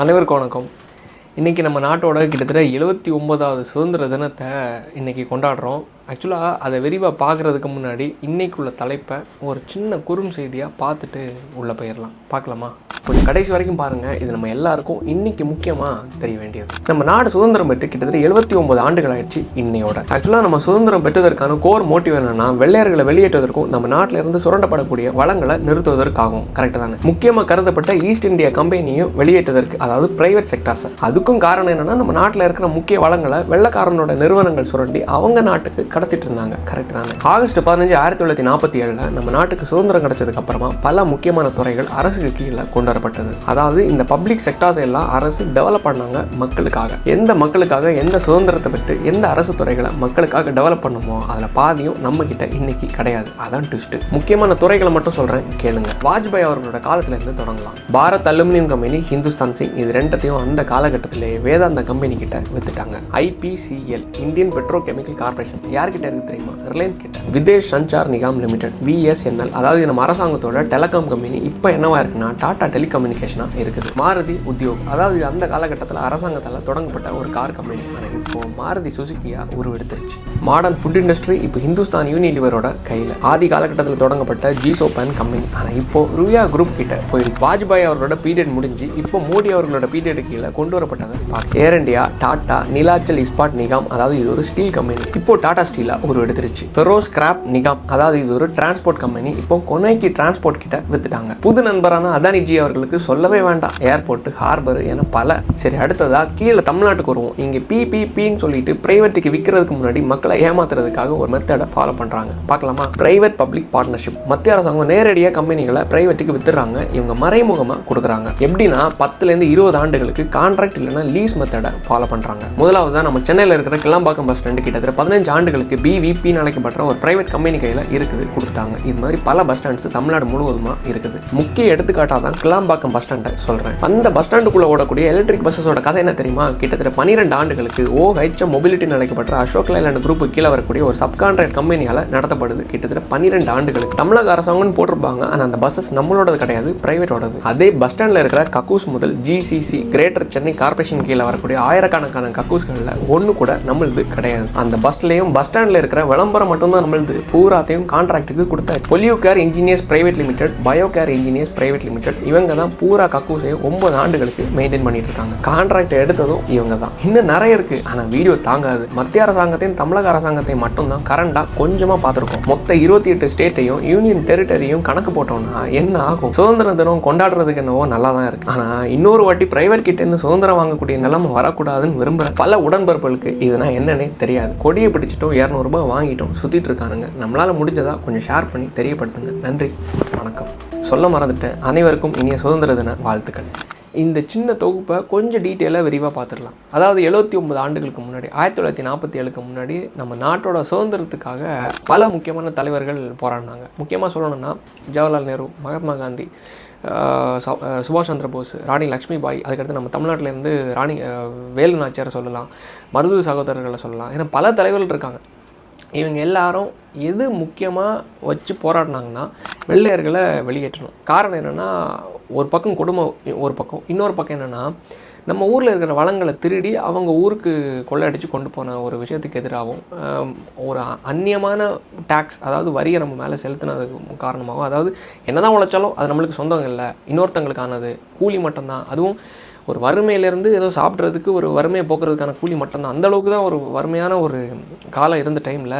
அனைவருக்கும் வணக்கம். இன்றைக்கி நம்ம நாட்டோட கிட்டத்தட்ட எழுபத்தி ஒன்பதாவது சுதந்திர தினத்தை இன்றைக்கி கொண்டாடுறோம். ஆக்சுவலாக அதை விரிவாக பார்க்குறதுக்கு முன்னாடி இன்றைக்குள்ள தலைப்பை ஒரு சின்ன குறும் செய்தியாக பார்த்துட்டு உள்ளே போயிடலாம். பார்க்கலாமா? கொஞ்சம் கடைசி வரைக்கும் பாருங்கள் இது நம்ம எல்லாருக்கும் இன்னைக்கு முக்கியமாக தெரிய வேண்டியது. நம்ம நாடு சுதந்திரம் பெற்று கிட்டத்தட்ட எழுபத்தி ஒன்பது ஆண்டுகள் ஆயிடுச்சு இன்னையோட. ஆக்சுவலாக நம்ம சுதந்திரம் பெற்றதற்கான கோர் மோட்டிவ் என்னன்னா வெள்ளையர்களை வெளியேற்றுவதற்கும் நம்ம நாட்டில இருந்து சுரண்டப்படக்கூடிய வளங்களை நிறுத்துவதற்காகும் கரெக்ட் தானே? முக்கியமாக கருதப்பட்ட ஈஸ்ட் இந்தியா கம்பெனியும் வெளியேற்றதற்கு அதாவது பிரைவேட் செக்டார்ஸ் அதுக்கும் காரணம் என்னன்னா நம்ம நாட்டில் இருக்கிற முக்கிய வளங்களை வெள்ளக்காரனோட நிறுவனங்கள் சுரண்டி அவங்க நாட்டுக்கு கடத்திட்டு இருந்தாங்க. கரெக்ட் தானே? ஆகஸ்ட் பதினஞ்சு ஆயிரத்தி தொள்ளாயிரத்தி நாற்பத்தி ஏழில் நம்ம நாட்டுக்கு சுதந்திரம் கிடைச்சதுக்கு அப்புறமா பல முக்கியமான துறைகள் அரசுக்கு கீழே கொண்டு வரப்பட்டது. அதாவது இந்த பப்ளிக் செக்டார்ஸ் எல்லாம் அரசு டெவலப் பண்ணாங்க மக்களுக்காக. எந்த மக்களுக்காக எந்த சுதந்திரத்தை பெற்று எந்த அரசு துறைகளை மக்களுக்காக டெவலப் பண்ணுமோ அதில் பாதியும் நம்ம கிட்ட இன்னைக்கு கிடையாது. அதான் ட்விஸ்ட் முக்கியமான துறைகளை மட்டும் சொல்றேன் கேளுங்க. வாஜ்பாய் அவர்களோட காலத்துல இருந்து தொடங்கலாம். Bharat aluminium company Hindustan zinc இது ரெண்டத்தையும் அந்த காலகட்டத்திலே வேதாந்த கம்பெனி கிட்ட வித்துட்டாங்க. IPCL Indian Pedro chemical corporation யார்கிட்ட இருக்கு தெரியுமா? ரிலையன்ஸ் கிட்ட. விதேஷ் சஞ்சார் நிகாம் லிமிடெட் விஎஸ்என்எல் அதாவது நம்ம அரசாங்கத்தோட டெலகாம் கம்பெனி. இப்போ என்னவா இருக்குன்னா டாடா டெலிகம்யூனிகேஷனாக இருக்குது. மாருதி உத்தியோக் அதாவது இது அந்த காலகட்டத்தில் அரசாங்கத்தால் தொடங்கப்பட்ட ஒரு கார் கம்பெனி ஆனால் இப்போ மாருதி சுசுக்கியாக உருவெடுத்துருச்சு. மாடர்ன் ஃபுட் இண்டஸ்ட்ரி இப்போ ஹிந்துஸ்தான் யூனிலிவரோட கையில். ஆதி காலகட்டத்தில் தொடங்கப்பட்ட ஜீசோ பேன் கம்பெனி ஆனால் இப்போ ருயா குரூப் கிட்ட போயிருக்கு வாஜ்பாய் அவர்களோட பீரியட் முடிஞ்சு இப்போ மோடி அவர்களோட பீரியட் கீழே கொண்டு வரப்பட்டதை பார்க்க ஏர் இண்டியா டாடா நிலாச்சல் இஸ்பாட் நிகாம் அதாவது இது ஒரு ஸ்டீல் கம்பெனி இப்போ டாடா ஸ்டீலாக உருவெடுத்துருச்சு. ஃபெரோஸ் கிராப் நிகாம் அதாவது இது ஒரு டிரான்ஸ்போர்ட் கம்பெனி இப்போ கொனைக்கு டிரான்ஸ்போர்ட் கிட்ட வித்துட்டாங்க. புது நண்பரான அதானிஜி அவர் அவர்களுக்கு சொல்லவே வேண்டாம். ஏர்போர்ட் ஹார்பர் என பல. சரி அடுத்ததா கீழே தமிழ்நாட்டுக்கு வருவோம். இங்க பிபிபின்னு சொல்லிட்டு பிரைவேட்டுக்கு விற்கிறதுக்கு முன்னாடி மக்களை ஏமாத்துறதுக்காக ஒரு மெத்தடை ஃபாலோ பண்றாங்க. பார்க்கலாமா? பிரைவேட் பப்ளிக் பார்ட்னர்ஷிப் மத்திய அரசாங்கம் நேரடியாக கம்பெனிகளை பிரைவேட்டுக்கு வித்துறாங்க இவங்க மறைமுகமா கொடுக்குறாங்க. எப்படின்னா பத்துல இருந்து இருபது ஆண்டுகளுக்கு கான்ட்ராக்ட் இல்லைன்னா லீஸ் மெத்தடை ஃபாலோ பண்றாங்க. முதலாவது தான் நம்ம சென்னையில் இருக்கிற கிளம்பாக்கம் பஸ் ஸ்டாண்டு கிட்டத்தட்ட பதினஞ்சு ஆண்டுகளுக்கு பிவிபின்னு அழைக்கப்பட்ட ஒரு பிரைவேட் கம்பெனி கையில் இருக்குது கொடுத்துட்டாங்க. இது மாதிரி பல பஸ் ஸ்டாண்ட்ஸ் தமிழ்நாடு முழுவதுமா இருக்குது. முக்கிய எடுத்துக்காட்டாக தான் கிளாம்பாக்கம் பஸ் ஸ்டாண்டை சொல்கிறேன் அந்த பஸ் ஸ்டாண்டுக்குள்ளே ஓடக்கூடிய எலக்ட்ரிக் பஸ்ஸஸோட கதை என்ன தெரியுமா? கிட்டத்தட்ட பன்னிரெண்டு ஆண்டுகளுக்கு ஓ ஹெச்எம் மொபிலிட்டின்னு அழைக்கப்பட்ட அசோக் லைலாண்ட் குரூப் கீழே வரக்கூடிய ஒரு சப்கான்ட்ராக்ட் கம்பெனியால் நடத்தப்படுது. கிட்டத்தட்ட பன்னிரெண்டு ஆண்டுகளுக்கு. தமிழக அரசாங்கம்னு போட்டிருப்பாங்க. ஆனால் அந்த பஸ்ஸஸ் நம்மளோடது கிடையாது பிரைவேட்டோடது அதே பஸ் ஸ்டாண்டில் இருக்கிற கக்கூஸ் முதல் ஜிசிசி கிரேட்டர் சென்னை கார்பரேஷன் கீழே வரக்கூடிய ஆயிரக்கணக்கான கக்கூஸ்களில் ஒன்று கூட நம்மளுது கிடையாது. அந்த பஸ்லையும் பஸ் ஸ்டாண்டில் இருக்கிற விளம்பரம் மட்டும்தான் நம்மளுது பூராத்தையும் கான்ட்ராக்ட்டுக்கு கொடுத்தாரு பொலியூ care engineers private limited bio care engineers private limited இவங்க தான் பூரா கக்கூசையும் ஒன்பது ஆண்டுகளுக்கு மெயின்டைன் பண்ணிட்டு இருக்காங்க கான்ட்ராக்ட் எடுத்ததும் இவங்க தான். இன்னும் நிறைய இருக்கு. ஆனால் வீடியோ தாங்காது. மத்திய அரசாங்கத்தையும் தமிழக அரசாங்கத்தையும் மட்டும்தான் கரண்டாக கொஞ்சமாக பார்த்துருக்கோம். மொத்த இருபத்தி எட்டு ஸ்டேட்டையும் யூனியன் டெரிட்டரியும் கணக்கு போட்டோம்னா என்ன ஆகும்? சுதந்திர தினம் கொண்டாடுறதுக்கு என்னவோ நல்லா தான் இருக்கு. ஆனால் இன்னொரு வாட்டி பிரைவேட் கிட்ட இருந்து சுதந்திரம் வாங்கக்கூடிய நிலைமை வரக்கூடாதுன்னு விரும்புகிற பல உடன்பிறப்புகளுக்கு இதுனா என்னன்னே தெரியாது. கொடியை பிடிச்சிட்டோம் இரநூறுபா வாங்கிட்டோம் சுற்றிட்டு இருக்கானுங்க. நம்மளால் முடிஞ்சதா கொஞ்சம் ஷேர் பண்ணி தெரியப்படுத்துங்க. நன்றி. வணக்கம். சொல்ல மறந்துட்டேன். அனைவருக்கும் இனிய சுதந்திர தின வாழ்த்துக்கள். இந்த சின்ன தொகுப்பை கொஞ்சம் டீட்டெயிலாக விரிவாக பார்த்துடலாம். அதாவது எழுபத்தி ஒன்பது ஆண்டுகளுக்கு முன்னாடி ஆயிரத்தி தொள்ளாயிரத்தி நாற்பத்தி ஏழுக்கு முன்னாடி நம்ம நாட்டோட சுதந்திரத்துக்காக பல முக்கியமான தலைவர்கள் போராடினாங்க. முக்கியமாக சொல்லணும்னா ஜவஹர்லால் நேரு மகாத்மா காந்தி சுபாஷ் சந்திர போஸ் ராணி லக்ஷ்மி பாய் அதுக்கடுத்து நம்ம தமிழ்நாட்டிலேருந்து ராணி வேலு நாச்சியாரை சொல்லலாம் மருது சகோதரர்களை சொல்லலாம். ஏன்னா பல தலைவர்கள் இருக்காங்க. இவங்க எல்லாரும் எது முக்கியமாக வச்சு போராடினாங்கன்னா வெள்ளையர்களை வெளியேற்றணும். காரணம் என்னென்னா ஒரு பக்கம் குடும்பம் ஒரு பக்கம். இன்னொரு பக்கம் என்னென்னா நம்ம ஊரில் இருக்கிற வளங்களை திருடி அவங்க ஊருக்கு கொள்ளையடித்து கொண்டு போன ஒரு விஷயத்துக்கு எதிராகவும் ஒரு அந்நியமான டேக்ஸ் அதாவது வரியை நம்ம மேலே செலுத்தினதுக்கு காரணமாகவும் அதாவது என்னதான் உழைச்சாலும் அது நம்மளுக்கு சொந்தம் இல்லை. இன்னொருத்தங்களுக்கானது கூலி மட்டும்தான். அதுவும் ஒரு வறுமையிலேருந்து ஏதோ சாப்பிட்றதுக்கு ஒரு வறுமையை போக்குறதுக்கான கூலி மட்டும்தான். அந்த அளவுக்கு தான் ஒரு வறுமையான ஒரு காலம் இருந்த டைமில்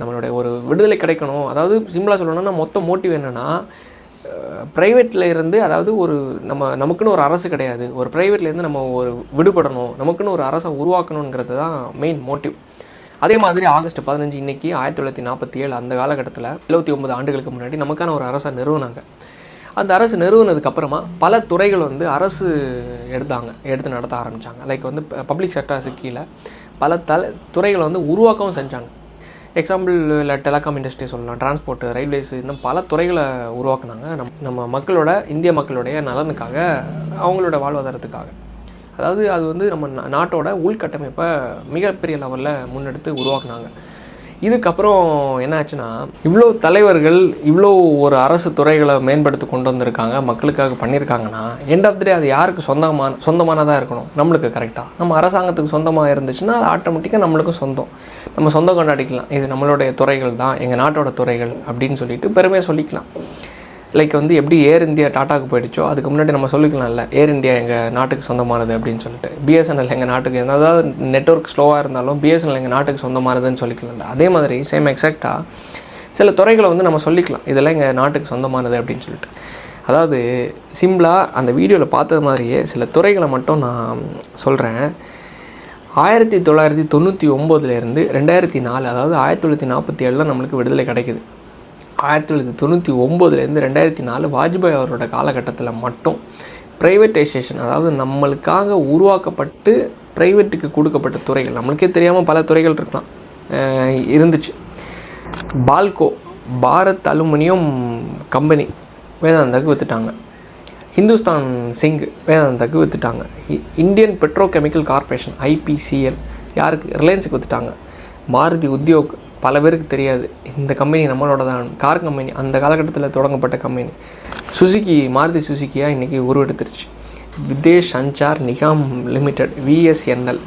நம்மளுடைய ஒரு விடுதலை கிடைக்கணும். அதாவது சிம்பிளாக சொல்லணும்னா மொத்த மோட்டிவ் என்னென்னா ப்ரைவேட்டில் இருந்து அதாவது ஒரு நம்ம நமக்குன்னு ஒரு அரசு கிடையாது. ஒரு ப்ரைவேட்லேருந்து நம்ம ஒரு விடுபடணும். நமக்குன்னு ஒரு அரசை உருவாக்கணுங்கிறது தான் மெயின் மோட்டிவ் அதே மாதிரி ஆகஸ்ட் பதினஞ்சு இன்றைக்கி ஆயிரத்தி தொள்ளாயிரத்தி நாற்பத்தி ஏழு அந்த காலகட்டத்தில் எழுபத்தி ஒன்பது ஆண்டுகளுக்கு முன்னாடி நமக்கான ஒரு அரசை நிறுவனாங்க. அந்த அரசு நிறுவனதுக்கு அப்புறமா பல துறைகள் வந்து அரசு எடுத்தாங்க எடுத்து நடத்த ஆரம்பித்தாங்க லைக் வந்து பப்ளிக் செக்டர்ஸு கீழே பல தல துறைகளை வந்து உருவாக்கவும் செஞ்சாங்க. எக்ஸாம்பிள் இல்லை டெலகாம் இண்டஸ்ட்ரி சொல்லலாம் டிரான்ஸ்போர்ட்டு ரயில்வேஸ் இன்னும் பல துறைகளை உருவாக்குனாங்க. நம் நம்ம மக்களோட இந்திய மக்களுடைய நலனுக்காக அவங்களோட வாழ்வாதாரத்துக்காக. அதாவது அது வந்து நம்ம நாட்டோட உள்கட்டமைப்பை மிகப்பெரிய லெவலில் முன்னெடுத்து உருவாக்குனாங்க. இதுக்கப்புறம் என்ன ஆச்சுன்னா இவ்வளோ தலைவர்கள் இவ்வளோ ஒரு அரசு துறைகளை மேம்படுத்தி கொண்டு வந்திருக்காங்க மக்களுக்காக பண்ணியிருக்காங்கன்னா எண்ட் ஆஃப் த டே அது யாருக்கு சொந்தமான சொந்தமானதாக இருக்கணும்? நம்மளுக்கு கரெக்டாக நம்ம அரசாங்கத்துக்கு சொந்தமாக இருந்துச்சுன்னா அது ஆட்டோமேட்டிக்காக நம்மளுக்கும் சொந்தம். நம்ம சொந்தம் கொண்டாடிக்கலாம். இது நம்மளுடைய துறைகள் தான் எங்கள் நாட்டோட துறைகள் அப்படின்னு சொல்லிட்டு பெருமையாக சொல்லிக்கலாம். லைக் வந்து எப்படி ஏர் இந்தியா டாட்டாக்கு போயிடுச்சோ அதுக்கு முன்னாடி நம்ம சொல்லிக்கலாம்ல ஏர் இந்தியா எங்கள் நாட்டுக்கு சொந்தமானது அப்படின்னு சொல்லிட்டு. பிஎஸ்என்எல் எங்கள் நாட்டுக்கு என்னதான் நெட்ஒர்க் ஸ்லோவாக இருந்தாலும் பிஎஸ்என்எல் எங்கள் நாட்டுக்கு சொந்தமானதுன்னு சொல்லிக்கலாம்ல. அதே மாதிரி சேம் எக்ஸாக்டாக சில துறைகளை வந்து நம்ம சொல்லிக்கலாம். இதெல்லாம் எங்கள் நாட்டுக்கு சொந்தமானது அப்படின்னு சொல்லிட்டு. அதாவது சிம்பிளாக அந்த வீடியோவில் பார்த்தது மாதிரியே சில துறைகளை மட்டும் நான் சொல்கிறேன் ஆயிரத்தி தொள்ளாயிரத்தி தொண்ணூற்றி ஒம்போதுலேருந்து ரெண்டாயிரத்தி நாலு அதாவது ஆயிரத்தி தொள்ளாயிரத்தி நாற்பத்தி ஏழில் நம்மளுக்கு விடுதலை கிடைக்குது. ஆயிரத்தி தொள்ளாயிரத்தி தொண்ணூற்றி ஒம்போதுலேருந்து ரெண்டாயிரத்தி நாலு வாஜ்பாய் அவரோட காலகட்டத்தில் மட்டும் ப்ரைவேட்டைசேஷன் அதாவது நம்மளுக்காக உருவாக்கப்பட்டு ப்ரைவேட்டுக்கு கொடுக்கப்பட்ட துறைகள் நம்மளுக்கே தெரியாமல் பல துறைகள் இருக்கலாம். இருந்துச்சு. பால்கோ பாரத் அலுமினியம் கம்பெனி வேதாந்தாக்கு விற்றுட்டாங்க ஹிந்துஸ்தான் சிங் வேதாந்தாக்கு விற்றுட்டாங்க Indian Pedro chemical corporation IPCL யாருக்கு? ரிலையன்ஸுக்கு விற்றுட்டாங்க மாருதி உத்யோக் பல பேருக்கு தெரியாது. இந்த கம்பெனி நம்மளோட தான் கார் கம்பெனி அந்த காலகட்டத்தில் தொடங்கப்பட்ட கம்பெனி சுசுக்கி மாருதி சுசுக்கியாக இன்றைக்கி உருவெடுத்துருச்சு. Videsh Sanchar Nigam limited VSNL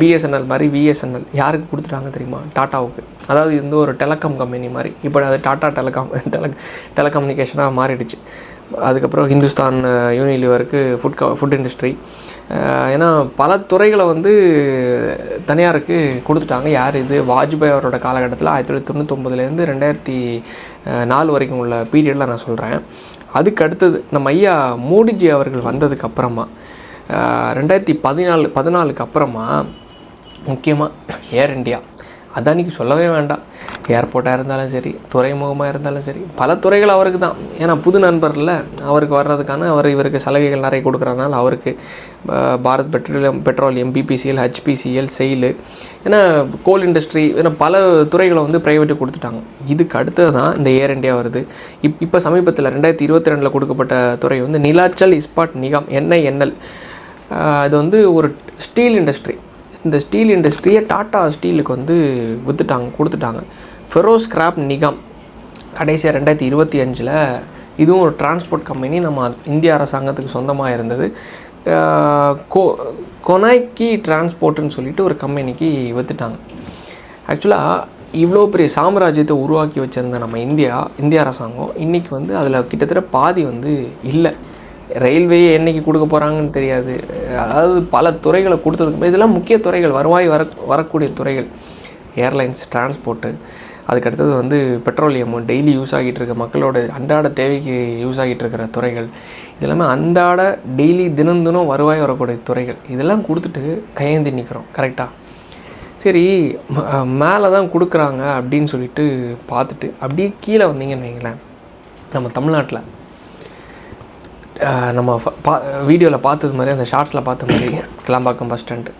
BSNL மாதிரி விஎஸ்என்எல் யாருக்கு கொடுத்துட்டாங்க தெரியுமா? டாட்டாவுக்கு. அதாவது இது வந்து ஒரு டெலகாம் கம்பெனி மாதிரி. இப்போ அது டாட்டா டெலகாம் டெல டெலகம்யூனிகேஷனாக மாறிடுச்சு. அதுக்கப்புறம் ஹிந்துஸ்தான் யூனிலிவருக்கு ஃபுட் க ஃபுட் இண்டஸ்ட்ரி ஏன்னா பல துறைகளை வந்து தனியாருக்கு கொடுத்துட்டாங்க. யார் இது? வாஜ்பாய் அவரோட காலகட்டத்தில் ஆயிரத்தி தொள்ளாயிரத்தி தொண்ணூத்தொம்பதுலேருந்து ரெண்டாயிரத்தி நாலு வரைக்கும் உள்ள பீரியடில் நான் சொல்கிறேன் அதுக்கு அடுத்தது நம்ம ஐயா மோடிஜி அவர்கள் வந்ததுக்கு அப்புறமா ரெண்டாயிரத்தி பதினாலு பதினாலுக்கு அப்புறமா முக்கியமாக ஏர் இந்தியா அதானிக்கு சொல்லவே வேண்டாம். ஏர்போர்ட்டாக இருந்தாலும் சரி துறைமுகமாக இருந்தாலும் சரி பல துறைகள் அவருக்கு தான். ஏன்னா புது நண்பரில் அவருக்கு வர்றதுக்கான அவர் இவருக்கு சலுகைகள் நிறைய கொடுக்குறதுனால அவருக்கு Bharat petroleum petroleum BPCL HPCL SAIL ஏன்னா கோல் இண்டஸ்ட்ரி ஏன்னா பல துறைகளை வந்து ப்ரைவேட்டு கொடுத்துட்டாங்க. இதுக்கு அடுத்தது தான் இந்த ஏர் இண்டியா வருது. இப் இப்போ சமீபத்தில் ரெண்டாயிரத்தி இருபத்தி ரெண்டில் கொடுக்கப்பட்ட துறை வந்து நிலாச்சல் இஸ்பாட் நிகாம் என்ஐஎன்எல் இது வந்து ஒரு ஸ்டீல் இண்டஸ்ட்ரி இந்த ஸ்டீல் இண்டஸ்ட்ரியை டாட்டா ஸ்டீலுக்கு வந்து விற்றுட்டாங்க கொடுத்துட்டாங்க. ஃபெரோஸ் கிராப் நிகம் கடைசியாக ரெண்டாயிரத்தி இருபத்தி அஞ்சில் இதுவும் ஒரு டிரான்ஸ்போர்ட் கம்பெனி நம்ம இந்திய அரசாங்கத்துக்கு சொந்தமாக இருந்தது. அஹ் கோ கொனாய்கி டிரான்ஸ்போர்ட்டுன்னு சொல்லிட்டு ஒரு கம்பெனிக்கு விற்றுட்டாங்க ஆக்சுவலாக இவ்வளோ பெரிய சாம்ராஜ்யத்தை உருவாக்கி வச்சுருந்த நம்ம இந்தியா இந்திய அரசாங்கம் இன்றைக்கி வந்து அதில் கிட்டத்தட்ட பாதி வந்து இல்லை. ரயில்வேயே என்னைக்கு கொடுக்க போகிறாங்கன்னு தெரியாது. அதாவது பல துறைகளை கொடுத்ததுக்கு இதெல்லாம் முக்கிய துறைகள் வருவாய் வர வரக்கூடிய துறைகள். ஏர்லைன்ஸ் டிரான்ஸ்போர்ட்டு அதுக்கடுத்தது வந்து பெட்ரோலியம் டெய்லி யூஸ் ஆகிட்டு இருக்க மக்களோட அன்றாட தேவைக்கு யூஸ் ஆகிட்டு இருக்கிற துறைகள் இதெல்லாமே அன்றாட டெய்லி தினம் தினம் வருவாய் வரக்கூடிய துறைகள். இதெல்லாம் கொடுத்துட்டு கையேந்தி நிற்கிறோம் கரெக்டாக சரி மேலே தான் கொடுக்குறாங்க அப்படின்னு சொல்லிட்டு பார்த்துட்டு அப்படியே கீழே வந்தீங்கன்னு வைங்களேன். நம்ம தமிழ்நாட்டில் நம்ம பா வீடியோவில் பார்த்தது மாதிரி அந்த ஷார்ட்ஸில் பார்த்த மாதிரி கிளாம்பாக்கம் பஸ் ஸ்டாண்டு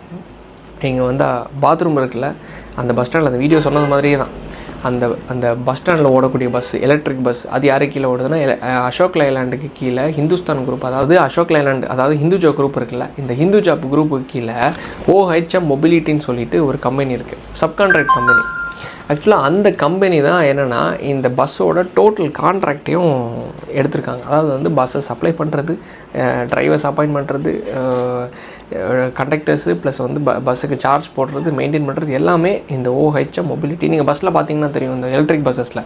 இங்கே வந்து பாத்ரூம் இருக்குல்ல அந்த பஸ் ஸ்டாண்டில் அந்த வீடியோ சொன்னது மாதிரியே தான். அந்த அந்த பஸ் ஸ்டாண்டில் ஓடக்கூடிய பஸ் எலக்ட்ரிக் பஸ் அது யாரு கீழே ஓடுதுன்னா அசோக் லைலாண்டுக்கு கீழே ஹிந்துஸ்தான் குரூப் அதாவது அசோக் லைலாண்டு அதாவது ஹிந்துஜா குரூப் இருக்குல்ல இந்த ஹிந்துஜா குரூப்புக்கு கீழே ஓஹெச்எம் மொபிலிட்டின்னு சொல்லிட்டு ஒரு கம்பெனி இருக்குது சப்கான்ட்ராக்ட் கம்பெனி ஆக்சுவலாக அந்த கம்பெனி தான் என்னென்னா இந்த பஸ்ஸோட டோட்டல் கான்ட்ராக்டையும் எடுத்திருக்காங்க. அதாவது வந்து பஸ்ஸை சப்ளை பண்ணுறது டிரைவர்ஸ் அப்பாயின்ட் பண்ணுறது கண்டக்டர்ஸு ப்ளஸ் வந்து ப பஸ்ஸுக்கு சார்ஜ் போடுறது மெயின்டைன் பண்ணுறது எல்லாமே இந்த ஓஹெச்எம் மொபிலிட்டி நீங்கள் பஸ்ஸில் பார்த்தீங்கன்னா தெரியும் இந்த எலக்ட்ரிக் பஸ்ஸஸில்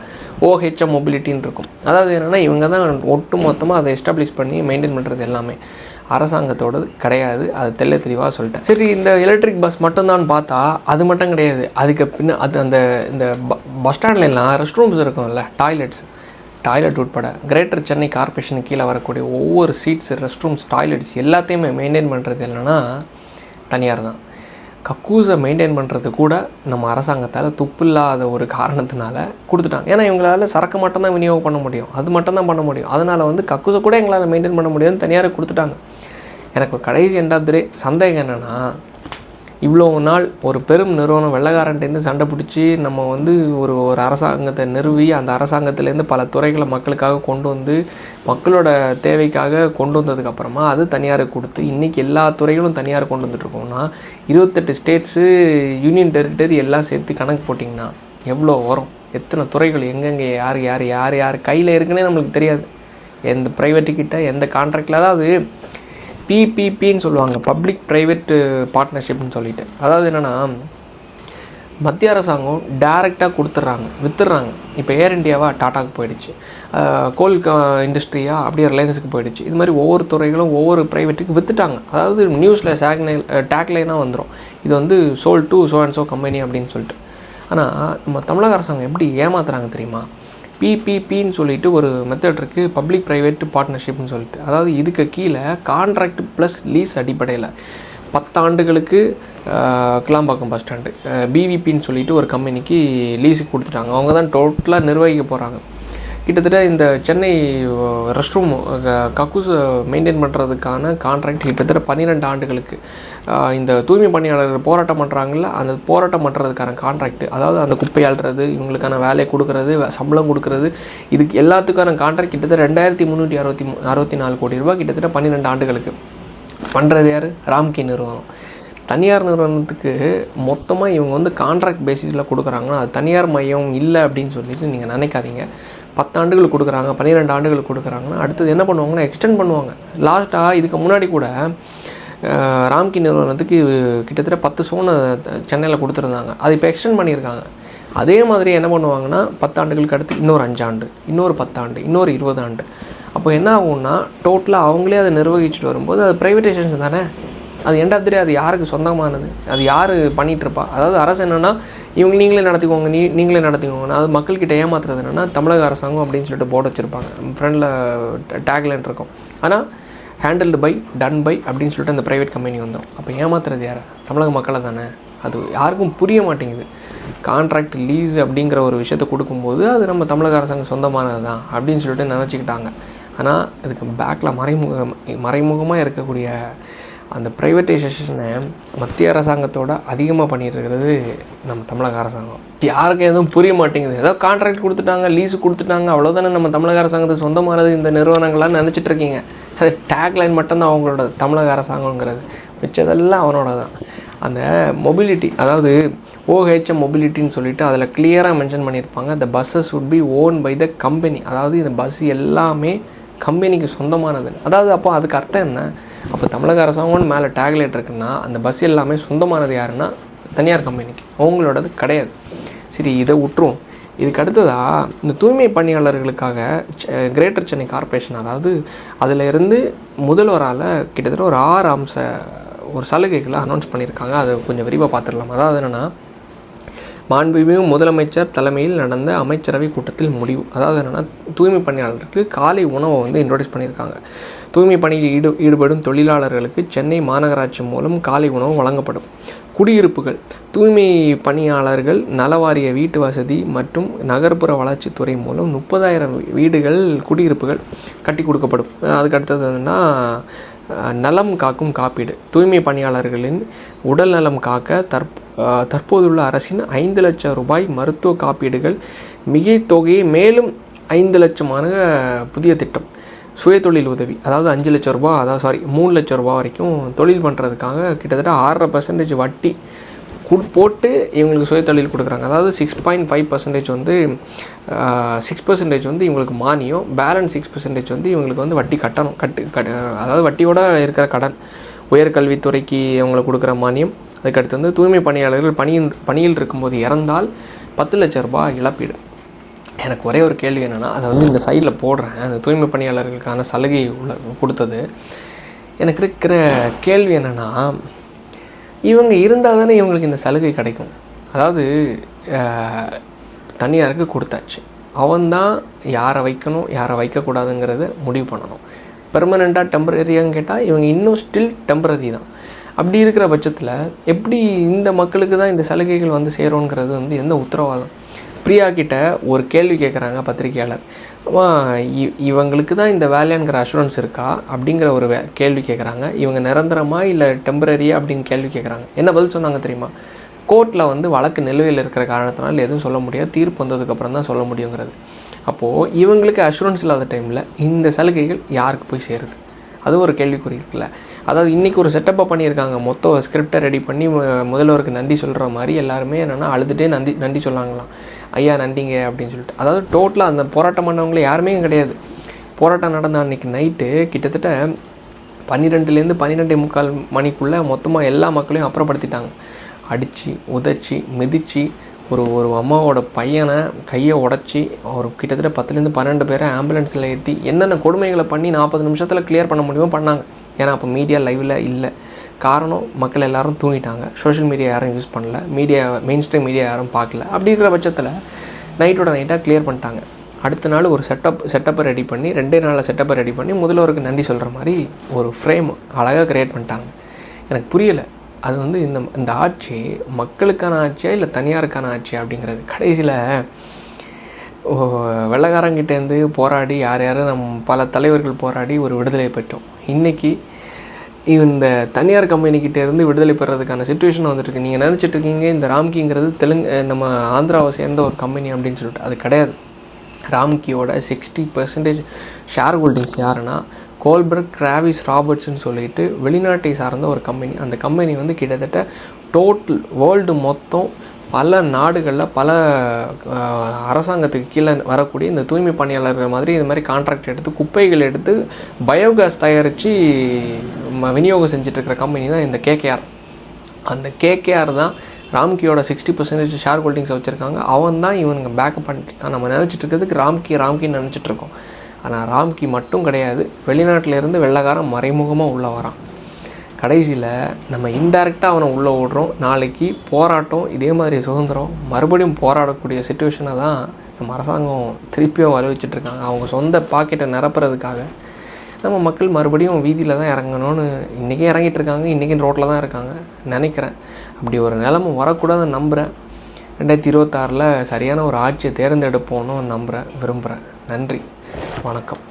ஓஹெச்எம் மொபிலிட்டின்னு இருக்கும். அதாவது என்னென்னா இவங்க தான் ஒட்டு மொத்தமாக அதை எஸ்டாப்ளிஷ் பண்ணி மெயின்டைன் பண்ணுறது எல்லாமே. அரசாங்கத்தோடது கிடையாது. அது தெள்ள தெளிவாக சொல்லிட்டேன். சரி இந்த எலக்ட்ரிக் பஸ் மட்டும்தான் பார்த்தா அது மட்டும் கிடையாது. அதுக்கு பின்ன அது அந்த இந்த பஸ் ஸ்டாண்ட்லாம் ரெஸ்ட் ரூம்ஸ் இருக்கும்ல டாய்லெட்ஸ் டாய்லெட் உட்பட கிரேட்டர் சென்னை கார்ப்பரேஷன் கீழே வரக்கூடிய ஒவ்வொரு சீட்ஸ் ரெஸ்ட் ரூம்ஸ் டாய்லெட்ஸ் எல்லாத்தையுமே மெயின்டைன் பண்ணுறது என்னென்னா தனியார் தான். கக்கூஸை மெயின்டைன் பண்ணுறது கூட நம்ம அரசாங்கத்தால் துப்பில்லாத ஒரு காரணத்தினால கொடுத்துட்டாங்க. ஏன்னா இவங்களால் சரக்கு மட்டும்தான் விநியோகம் பண்ண முடியும். அது மட்டும்தான் பண்ண முடியும். அதனால் வந்து கக்கூஸை கூட எங்களால் மெயின்டைன் பண்ண முடியாதுன்னு தனியாரை கொடுத்துட்டாங்க. எனக்கு ஒரு கடைசி எண்டாவது சந்தேகம் என்னென்னா இவ்வளோ நாள் ஒரு பெரும் நிறுவனம் வெள்ளக்காரன்ட்டேருந்து சண்டை பிடிச்சி நம்ம வந்து ஒரு ஒரு அரசாங்கத்தை நிறுவி அந்த அரசாங்கத்திலேருந்து பல துறைகளை மக்களுக்காக கொண்டு வந்து மக்களோட தேவைக்காக கொண்டு வந்ததுக்கப்புறமா அது தனியாருக்கு கொடுத்து இன்றைக்கி எல்லா துறைகளும் தனியார் கொண்டு வந்துட்ருக்கோம்னா இருபத்தெட்டு ஸ்டேட்ஸு யூனியன் டெரிட்டரி எல்லாம் சேர்த்து கணக்கு போட்டிங்கன்னா எவ்வளோ வரும்? எத்தனை துறைகள் எங்கெங்கே யார் யார் யார் யார் கையில் இருக்குன்னே நம்மளுக்கு தெரியாது. எந்த ப்ரைவேட்டுக்கிட்ட எந்த கான்ட்ராக்டில் அதாவது பிபிபின்னு சொல்லுவாங்க பப்ளிக் ப்ரைவேட் பார்ட்னர்ஷிப்னு சொல்லிட்டு. அதாவது என்னென்னா மத்திய அரசாங்கம் டைரெக்டாக கொடுத்துட்றாங்க வித்துடுறாங்க இப்போ ஏர் இண்டியாவாக டாட்டாக்கு போயிடுச்சு. கோல் இண்டஸ்ட்ரியாக அப்படியே ரிலையன்ஸுக்கு போயிடுச்சு. இது மாதிரி ஒவ்வொரு துறைகளும் ஒவ்வொரு ப்ரைவேட்டுக்கு வித்துட்டாங்க. அதாவது நியூஸில் சேக்னைல் டேக்லைனாக வந்துடும் இது வந்து sold to so and so company அப்படின்னு சொல்லிட்டு. ஆனால் நம்ம தமிழக அரசாங்கம் எப்படி ஏமாத்துறாங்க தெரியுமா? பிபிபின்னு சொல்லிட்டு ஒரு மெத்தட் இருக்குது பப்ளிக் ப்ரைவேட் பார்ட்னர்ஷிப்னு சொல்லிட்டு. அதாவது இதுக்கு கீழே கான்ட்ராக்ட் ப்ளஸ் லீஸ் அடிப்படையில் பத்தாண்டுகளுக்கு கிளாம்பாக்கம் பஸ் ஸ்டாண்டு பிவிபின்னு சொல்லிட்டு ஒரு கம்பெனிக்கு லீஸுக்கு கொடுத்துட்டாங்க. அவங்க தான் டோட்டலாக நிர்வகிக்க போகிறாங்க கிட்டத்தட்ட இந்த சென்னை ரெஸ்ட் ரூம் கக்கூஸ் மெயின்டைன் பண்ணுறதுக்கான கான்ட்ராக்ட் கிட்டத்தட்ட பன்னிரெண்டு ஆண்டுகளுக்கு. இந்த தூய்மை பணியாளர்கள் போராட்டம் பண்ணுறாங்கல்ல அந்த போராட்டம் பண்ணுறதுக்கான கான்ட்ராக்ட் அதாவது அந்த குப்பை ஆள்றது இவங்களுக்கான வேலையை கொடுக்கறது சம்பளம் கொடுக்கறது இதுக்கு எல்லாத்துக்கான கான்ட்ராக்ட் கிட்டத்தட்ட ரெண்டாயிரத்தி முந்நூற்றி அறுபத்தி மூ அறுபத்தி நாலு கோடி ரூபாய் கிட்டத்தட்ட பன்னிரெண்டு ஆண்டுகளுக்கு. பண்ணுறது யார்? ராம்கி நிறுவனம். தனியார் நிறுவனத்துக்கு மொத்தமாக இவங்க வந்து கான்ட்ராக்ட் பேசிஸில் கொடுக்குறாங்கன்னா அது தனியார் மையம் இல்லை அப்படின்னு சொல்லிட்டு நீங்கள் நினைக்காதீங்க. பத்தாண்டுகள் கொடுக்குறாங்க பன்னிரெண்டு ஆண்டுகள் கொடுக்குறாங்கன்னா அடுத்தது என்ன பண்ணுவாங்கன்னா எக்ஸ்டெண்ட் பண்ணுவாங்க. லாஸ்ட்டாக இதுக்கு முன்னாடி கூட ராம்கி நிறுவனத்துக்கு கிட்டத்தட்ட பத்து சோனை சென்னையில் கொடுத்துருந்தாங்க. அது இப்போ எக்ஸ்டெண்ட் பண்ணியிருக்காங்க. அதே மாதிரி என்ன பண்ணுவாங்கன்னா பத்தாண்டுகளுக்கு அடுத்து இன்னொரு அஞ்சாண்டு இன்னொரு பத்தாண்டு இன்னொரு இருபது ஆண்டு. அப்போ என்ன ஆகும்னா டோட்டலாக அவங்களே அதை நிர்வகிச்சுட்டு வரும்போது அது ப்ரைவேட்டைசேஷன் தானே? அது எண்ட் ஆஃப் அது யாருக்கு சொந்தமானது? அது யார் பண்ணிகிட்ருப்பா இருப்பா அதாவது அரசு என்னென்னா இவங்க நீங்களே நடத்திக்கோங்க நீ நீங்களே நடத்திக்கோங்க அது மக்கள்கிட்ட ஏமாத்துறது என்னென்னா தமிழக அரசாங்கம் அப்படின்னு சொல்லிட்டு போர்டு வச்சுருப்பாங்க. ஃப்ரெண்டில் டேக்லைன் இருக்கும். ஆனால் ஹேண்டில்டு பை டன் பை அப்படின்னு சொல்லிட்டு அந்த ப்ரைவேட் கம்பெனி வந்துடும் அப்போ ஏமாத்துறது யார்? தமிழக மக்களை தானே? அது யாருக்கும் புரிய மாட்டேங்குது. கான்ட்ராக்ட் லீஸ் அப்படிங்கிற ஒரு விஷயத்தை கொடுக்கும்போது அது நம்ம தமிழக அரசாங்கம் சொந்தமானது தான் அப்படின்னு சொல்லிட்டு நினச்சிக்கிட்டாங்க. ஆனால் இதுக்கு பேக்கில் மறைமுக மறைமுகமாக இருக்கக்கூடிய அந்த ப்ரைவேட்டைசேஷனை மத்திய அரசாங்கத்தோட அதிகமாக பண்ணிட்டு இருக்கிறது நம்ம தமிழக அரசாங்கம். யாருக்கும் எதுவும் புரிய மாட்டேங்குது. ஏதோ கான்ட்ராக்ட் கொடுத்துட்டாங்க லீஸ் கொடுத்துட்டாங்க அவ்வளோதானே நம்ம தமிழக அரசாங்கத்துக்கு சொந்தமானது இந்த நிறுவனங்கள்லாம் நினச்சிட்டு இருக்கீங்க. அது டேக்லைன் மட்டும்தான் அவங்களோட தமிழக அரசாங்கங்கிறது மிச்சதெல்லாம் அவனோட தான் அந்த மொபிலிட்டி அதாவது ஓஹெச்எம் மொபிலிட்டின்னு சொல்லிட்டு அதில் கிளியராக மென்ஷன் பண்ணியிருப்பாங்க. The buses would be own by the company அதாவது இந்த பஸ் எல்லாமே கம்பெனிக்கு சொந்தமானது. அதாவது அப்போ அதுக்கு அர்த்தம் என்ன? அப்போ தமிழக அரசாங்கம்னு மேலே டேக்லைட் இருக்குன்னா அந்த பஸ் எல்லாமே சொந்தமானது யாருன்னா தனியார் கம்பெனிக்கு அவங்களோடது கிடையாது. சரி இதை விட்டுரும் இதுக்கு அடுத்ததாக இந்த தூய்மை பணியாளர்களுக்காக கிரேட்டர் சென்னை கார்ப்பரேஷன் அதாவது அதில் இருந்து முதல்வரால் கிட்டத்தட்ட ஒரு ஆறு அம்ச ஒரு சலுகைகளை அனௌன்ஸ் பண்ணியிருக்காங்க. அதை கொஞ்சம் விரிவாக பார்த்துடலாம். அதாவது என்னென்னா மாண்புமிகு முதலமைச்சர் தலைமையில் நடந்த அமைச்சரவை கூட்டத்தில் முடிவு அதாவது என்னென்னா தூய்மை பணியாளர்களுக்கு காலை உணவை வந்து இன்ட்ரோடியூஸ் பண்ணியிருக்காங்க. தூய்மை பணியில் ஈடு ஈடுபடும் தொழிலாளர்களுக்கு சென்னை மாநகராட்சி மூலம் காலை உணவு வழங்கப்படும். குடியிருப்புகள் தூய்மை பணியாளர்கள் நலவாரிய வீட்டு வசதி மற்றும் நகர்ப்புற வளர்ச்சித்துறை மூலம் முப்பதாயிரம் வீடுகள் குடியிருப்புகள் கட்டி கொடுக்கப்படும். அதுக்கு அடுத்தது என்னன்னா நலம் காக்கும் காப்பீடு. தூய்மை பணியாளர்களின் உடல் நலம் காக்க தற்ப தற்போதுள்ள அரசின் ஐந்து லட்சம் ரூபாய் மருத்துவ காப்பீடுகள் மிகை தொகையை மேலும் ஐந்து லட்சமான புதிய திட்டம். சுயதொழில் உதவி அதாவது அஞ்சு லட்சம் ரூபாய் அதாவது சாரி மூணு லட்சம் ரூபா வரைக்கும் தொழில் பண்ணுறதுக்காக கிட்டத்தட்ட ஆறரை பர்சன்டேஜ் வட்டி போட்டு இவங்களுக்கு சுயதொழில் கொடுக்குறாங்க. அதாவது சிக்ஸ் பாயிண்ட் ஃபைவ் பர்சன்டேஜ் வந்து சிக்ஸ் பர்சன்டேஜ் வந்து இவங்களுக்கு மானியம் பேலன்ஸ் சிக்ஸ் பர்சன்டேஜ் வந்து இவங்களுக்கு வந்து வட்டி கட்டணும். கட்டு கட் அதாவது வட்டியோட இருக்கிற கடன் உயர்கல்வித்துறைக்கு அவங்களுக்கு கொடுக்குற மானியம். அதுக்கடுத்து வந்து தூய்மை பணியாளர்கள் பணியின் பணியில் இருக்கும்போது இறந்தால் பத்து லட்ச ரூபாய் இழப்பீடு. எனக்கு ஒரே ஒரு கேள்வி என்னென்னா அதை வந்து இந்த சைடில் போடுறேன். அந்த தூய்மை பணியாளர்களுக்கான சலுகை உள்ள கொடுத்தது. எனக்கு இருக்கிற கேள்வி என்னென்னா இவங்க இருந்தால் தானே இவங்களுக்கு இந்த சலுகை கிடைக்கும். அதாவது தனியாருக்கு கொடுத்தாச்சு. அவன்தான் யாரை வைக்கணும் யாரை வைக்கக்கூடாதுங்கிறத முடிவு பண்ணணும். பெர்மனெண்ட்டாக டெம்பரரியான்னு கேட்டால் இவங்க இன்னும் ஸ்டில் டெம்பரரி தான். அப்படி இருக்கிற பட்சத்தில் எப்படி இந்த மக்களுக்கு தான் இந்த சலுகைகள் வந்து சேரும்ங்கிறது வந்து எந்த உத்தரவாதம்? பிரியா கிட்ட ஒரு கேள்வி கேட்குறாங்க பத்திரிகையாளர். இவங்களுக்கு தான் இந்த வேலைங்கிற அஷூரன்ஸ் இருக்கா? அப்படிங்கிற ஒரு வே- கேள்வி கேட்குறாங்க இவங்க நிரந்தரமா இல்லை டெம்பரரியா அப்படின்னு கேள்வி கேட்குறாங்க என்ன பதில் சொன்னாங்க தெரியுமா? கோர்ட்டில் வந்து வழக்கு நிலுவையில் இருக்கிற காரணத்தினால எதுவும் சொல்ல முடியாது. தீர்ப்பு வந்ததுக்கப்புறம் தான் சொல்ல முடியுங்கிறது. அப்போது இவங்களுக்கு அஷூரன்ஸ் இல்லாத டைமில் இந்த சலுகைகள் யாருக்கு போய் சேருது? அது ஒரு கேள்விக்குறி இருக்குல்ல. அதாவது இன்றைக்கி ஒரு செட்டப்பை பண்ணியிருக்காங்க. மொத்த ஸ்கிரிப்டை ரெடி பண்ணி முதல்வருக்கு நன்றி சொல்கிற மாதிரி எல்லாருமே என்னென்னா அழுதுகிட்டே நன்றி நன்றி சொல்லாங்களாம். ஐயா நன்றிங்க அப்படின்னு சொல்லிட்டு. அதாவது டோட்டலாக அந்த போராட்டம் பண்ணவங்கள யாருமே கிடையாது. போராட்டம் நடந்த அன்றைக்கி நைட்டு கிட்டத்தட்ட பன்னிரெண்டுலேருந்து பன்னிரெண்டே முக்கால் மணிக்குள்ளே மொத்தமாக எல்லா மக்களையும் அப்புறப்படுத்திட்டாங்க. அடித்து உதைச்சி மிதித்து ஒரு ஒரு அம்மாவோட பையனை கையை உடச்சி ஒரு கிட்டத்தட்ட பத்துலேருந்து பன்னெண்டு பேரை ஆம்புலன்ஸில் ஏற்றி என்னென்ன கொடுமைகளை பண்ணி நாற்பது நிமிஷத்தில் கிளியர் பண்ண முடியுமோ பண்ணாங்க. ஏன்னா அப்போ மீடியா லைவில் இல்லை. காரணம் மக்கள் எல்லாரும் தூங்கிட்டாங்க. சோஷியல் மீடியா யாரும் யூஸ் பண்ணல. மீடியா மெயின் ஸ்ட்ரீம் மீடியா யாரும் பார்க்கல. அப்படி இருக்கிற பட்சத்தில் நைட்டோட நைட்டாக கிளியர் பண்ணிட்டாங்க. அடுத்த நாள் ஒரு செட்டப் செட்டப்பை ரெடி பண்ணி ரெண்டே நாளில் செட்டப்பை ரெடி பண்ணி முதல்வருக்கு நன்றி சொல்கிற மாதிரி ஒரு ஃப்ரேம் அழகாக க்ரியேட் பண்ணிட்டாங்க. எனக்கு புரியலை. அது வந்து இந்த இந்த ஆட்சி மக்களுக்கான ஆட்சியா இல்லை தனியாருக்கான ஆட்சியா அப்படிங்கிறது. கடைசியில் வெள்ளக்காரங்கிட்டேருந்து போராடி யார் யாரும் நம் பல தலைவர்கள் போராடி ஒரு விடுதலை பெற்றோம். இன்றைக்கி இந்த தனியார் கம்பெனிக்கிட்டேருந்து விடுதலை பெறதுக்கான சுச்சுவேஷன் வந்துட்டுருக்கு நீங்கள் நினச்சிட்டு இருக்கீங்க இந்த ராம்கிங்கிறது தெலுங்கு நம்ம ஆந்திராவை சேர்ந்த ஒரு கம்பெனி அப்படின்னு சொல்லிட்டு. அது கிடையாது. ராம்கியோட சிக்ஸ்டி பர்சன்டேஜ் ஷேர் ஹோல்டிங்ஸ் யாருன்னா கோல்பர்க் கிராவிஸ் ராபர்ட்ஸ்ன்னு சொல்லிட்டு வெளிநாட்டை சார்ந்த ஒரு கம்பெனி அந்த கம்பெனி வந்து கிட்டத்தட்ட டோட்டல் வேர்ல்டு மொத்தம் பல நாடுகளில் பல அரசாங்கத்துக்கு கீழே வரக்கூடிய இந்த தூய்மை பணியாளர்கள் மாதிரி இது மாதிரி கான்ட்ராக்ட் எடுத்து குப்பைகள் எடுத்து பயோகேஸ் தயாரித்து விநியோகம் செஞ்சிட்ருக்கிற கம்பெனி தான் இந்த கேகேஆர் அந்த கேகேஆர் தான் ராம்கியோட சிக்ஸ்டி பர்சன்டேஜ் ஷேர் ஹோல்டிங்ஸ் வச்சுருக்காங்க. அவன் தான் இவனுங்க பேக்கப் பண்ணிட்டு நம்ம நினச்சிட்டு இருக்கிறதுக்கு ராம்கி ராம்கின்னு நினச்சிட்ருக்கோம். ஆனால் ராம்கி மட்டும் கிடையாது. வெளிநாட்டிலேருந்து வெள்ளக்காரன் வெள்ளைக்காரன் மறைமுகமாக உள்ளே வரான். கடைசியில் நம்ம இன்டைரக்டாக அவனை உள்ளே விடுறோம் நாளைக்கு போராட்டம் இதே மாதிரி சுதந்திரம். மறுபடியும் போராடக்கூடிய சுச்சுவேஷனை தான் நம்ம அரசாங்கம் திருப்பியும் வர வச்சுட்ருக்காங்க அவங்க சொந்த பாக்கெட்டை நிரப்புறதுக்காக நம்ம மக்கள் மறுபடியும் வீதியில் தான் இறங்கணும்னு இன்றைக்கே இறங்கிட்டு இருக்காங்க இன்றைக்கி ரோட்டில் தான் இருக்காங்க நினைக்கிறேன். அப்படி ஒரு நிலமை வரக்கூடாதுன்னு நம்புகிறேன் ரெண்டாயிரத்தி இருபத்தாறில் சரியான ஒரு ஆட்சியை தேர்ந்தெடுப்போன்னு நம்புகிறேன் விரும்புகிறேன் நன்றி வணக்கம்.